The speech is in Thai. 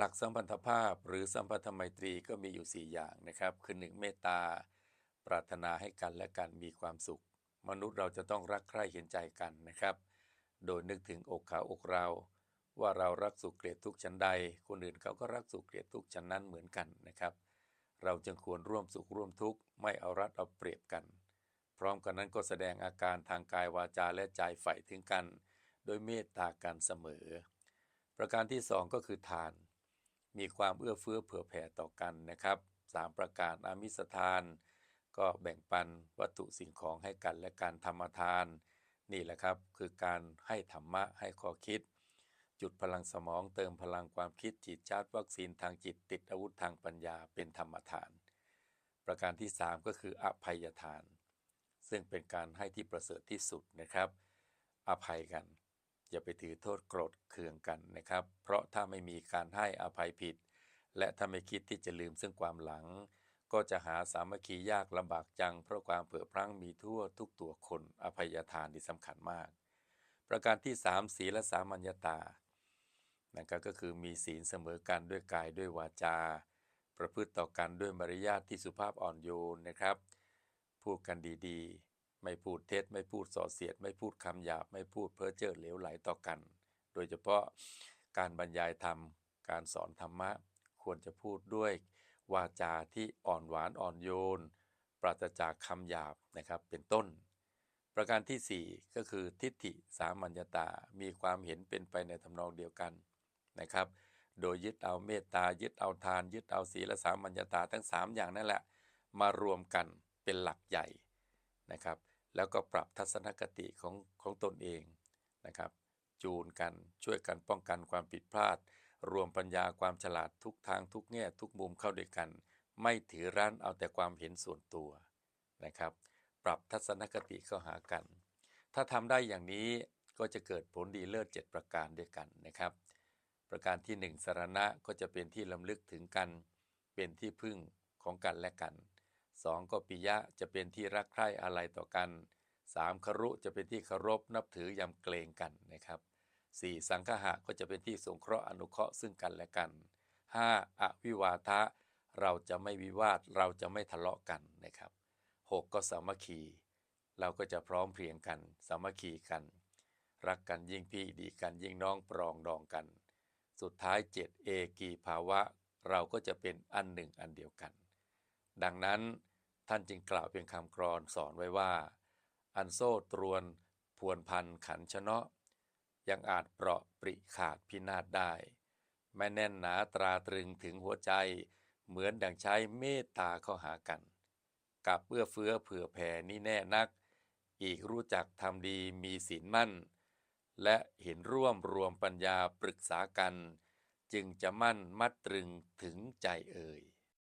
หลักสัมพันธภาพหรือสัมพันธไมตรีก็มีอยู่ 4 อย่างนะครับ คือหนึ่งเมตตา ปรารถนาให้กันและกันมีความสุข มนุษย์เราจะต้องรักใคร่เห็นใจกันนะครับ โดยนึกถึงอกเขาอกเรา ว่าเรารักสุขเกลียดทุกข์ชั้นใด คนอื่นเขาก็รักสุขเกลียดทุกข์ชั้นนั้นเหมือนกันนะครับ เราจึงควรร่วมสุขร่วมทุกข์ไม่เอารัดเอาเปรียบกัน พร้อมกันนั้นก็แสดงอาการทางกายวาจาและใจใฝ่ถึงกัน โดยเมตตากันเสมอ ประการที่สองก็คือทาน มีความเอื้อเฟื้อเผื่อแผ่ต่อกันนะครับสามประการอามิสทาน ก็แบ่งปันวัตถุสิ่งของให้กันและการธรรมทาน นี่แหละครับคือการให้ธรรมะให้ข้อคิด จุดพลังสมองเติมพลังความคิดจิตชาร์จวัคซีนทางจิตติดอาวุธทางปัญญาเป็นธรรมทาน ประการที่ 3 ก็คืออภัยทาน ซึ่งเป็นการให้ที่ประเสริฐที่สุดนะครับ อภัยกัน อย่าไปถือโทษโกรธเคืองกันนะครับ เพราะถ้าไม่มีการให้อภัยผิด และถ้าไม่คิดที่จะลืมซึ่งความหลัง ก็จะหาสามัคคียากลำบากจัง เพราะความเผื่อพรั่งมีทั่วทุกตัวคนอภัยทานที่สำคัญมาก ประการที่3ศีลสามัญญาตานะครับก็คือมีศีลเสมอกันด้วยกายด้วยวาจา ประพฤติต่อกันด้วยมารยาทที่สุภาพอ่อนโยนนะครับ พูดกันดีๆ ไม่พูดเท็จ ไม่พูดส่อเสียด ไม่พูดคำหยาบ ไม่พูดเพ้อเจ้อเหลวไหลต่อกัน โดยเฉพาะการบรรยายธรรม การสอนธรรมะ ควรจะพูดด้วยวาจาที่อ่อนหวานอ่อนโยน ปราศจากคำหยาบนะครับเป็นต้น ประการที่ 4 ก็คือทิฏฐิสามัญญตา มีความเห็นเป็นไปในทำนองเดียวกันนะครับ โดยยึดเอาเมตตายึดเอาทาน ยึดเอาศีลสามัญญตาทั้ง 3 อย่างนั่นแหละมารวมกันเป็นหลักใหญ่ นะครับ แล้วก็ปรับทัศนคติของของตนเองนะครับ จูนกันช่วยกันป้องกันความผิดพลาด รวมปัญญาความฉลาดทุกทางทุกแง่ทุกมุมเข้าด้วยกัน ไม่ถือรั้นเอาแต่ความเห็นส่วนตัวนะครับ ปรับทัศนคติเข้าหากัน ถ้าทำได้อย่างนี้ก็จะเกิดผลดีเลิศ7ประการด้วยกันนะครับ ประการที่ 1 สารณะก็จะเป็นที่ลำลึกถึงกัน เป็นที่พึ่งของกันและกัน 2. ก็ปิยะจะเป็นที่รักใคร่อะไรต่อกัน 3. ครุจะเป็นที่เคารพนับถือยำเกรงกันนะครับ 4. สังฆะก็จะเป็นที่สงเคราะห์อนุเคราะห์ซึ่งกันและกัน 5. อวิวาทะ เราจะไม่วิวาทเราจะไม่ทะเลาะกันนะครับ 6. ก็สามัคคี เราก็จะพร้อมเพรียงกันสามัคคีกัน รักกันยิ่งพี่ดีกันยิ่งน้องปรองดองกัน สุดท้าย 7. เอกีภาวะ เราก็จะเป็นอันหนึ่งอันเดียวกัน ดังนั้นท่านจึงกล่าวเป็นคำกรอนสอนไว้ว่า อันโซ่ตรวนพวนพันขันชนะยังอาจเปราะปริขาดพินาศได้ แม่แน่นหนาตราตรึงถึงหัวใจ เหมือนดังใช้เมตตาเข้าหากัน กับเอื้อเฟื้อเผื่อแผ่นี่แน่นัก อีกรู้จักทำดีมีศีลมั่น และเห็นร่วมรวมปัญญาปรึกษากัน จึงจะมั่นมัดตรึงถึงใจเอ่ย